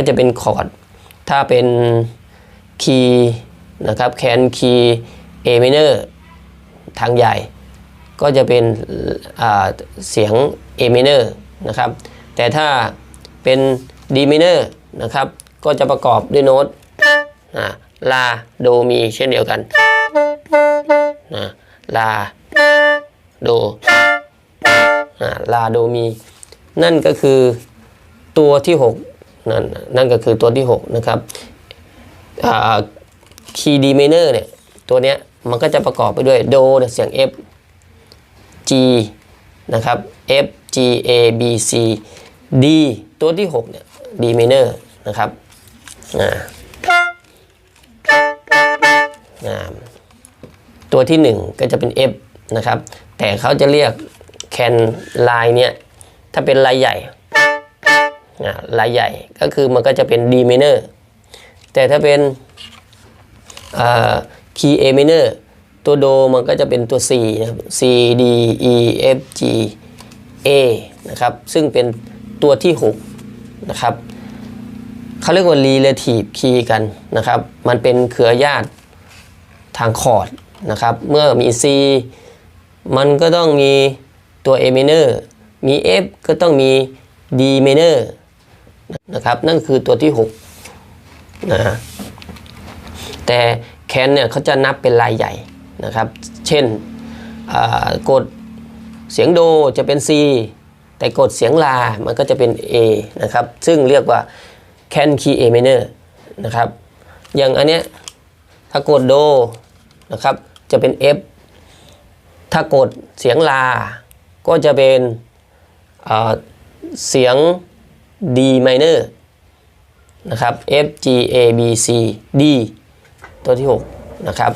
ก็จะเป็นคอร์ด ถ้าเป็นคีย์นะครับแคนคีย์ A minor ทางใหญ่ ก็จะเป็นเสียง A minor นะครับ แต่ถ้าเป็น D minor นะครับ ก็จะประกอบด้วยโน้ตลาโดมีเช่นเดียวกันลาโดลาโดมี นั่นก็คือตัวที่ 6 นั่นนั่นก็คือตัวที่ 6 นะครับคีย์ดีเมเนอร์เนี่ย ตัวเนี้ยมันก็จะประกอบไปด้วยโดเนี่ยเสียง F G นะครับ F G A B C D ตัวที่ 6 เนี่ย D minor นะครับตัวที่ 1 ก็จะเป็น F นะครับ แต่เขาจะเรียกแคนลายเนี่ย ถ้าเป็นลายใหญ่ อ่าลายใหญ่ก็คือมันก็จะเป็น D minor แต่ถ้าเป็นคีย์ A minor ตัวโดมันก็จะเป็นตัว C นะครับ C D E F G A นะครับ ซึ่งเป็นตัวที่ 6 นะครับเขาเรียกว่า relative key กันนะครับ มันเป็นเครือญาติทางคอร์ดนะครับ เมื่อมี C มันก็ต้องมีตัว A minor มี F ก็ต้องมี D minor นะครับ นั่นคือตัวที่6นะฮะแต่แคนเนี่ยเขาจะนับเป็นลายใหญ่นะครับ เช่นกดเสียงโดจะเป็น C แต่กดเสียงลา มันก็จะเป็น A นะครับ ซึ่งเรียกว่าแคนคีย์ A minor นะครับ อย่างอันเนี้ยถ้ากดโดนะครับ จะเป็น F ถ้ากดเสียงลา ก็จะเป็นเสียง D minor นะครับ F G A B C D ตัวที่ 6 นะครับ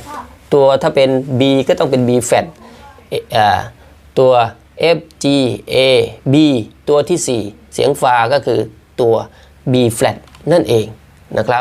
ตัวถ้าเป็น B ก็ต้องเป็น B flat เอ่ออ่าตัว F G A B ตัวที่ 4 เสียงฟาก็คือตัว B flat นั่นเองนะครับ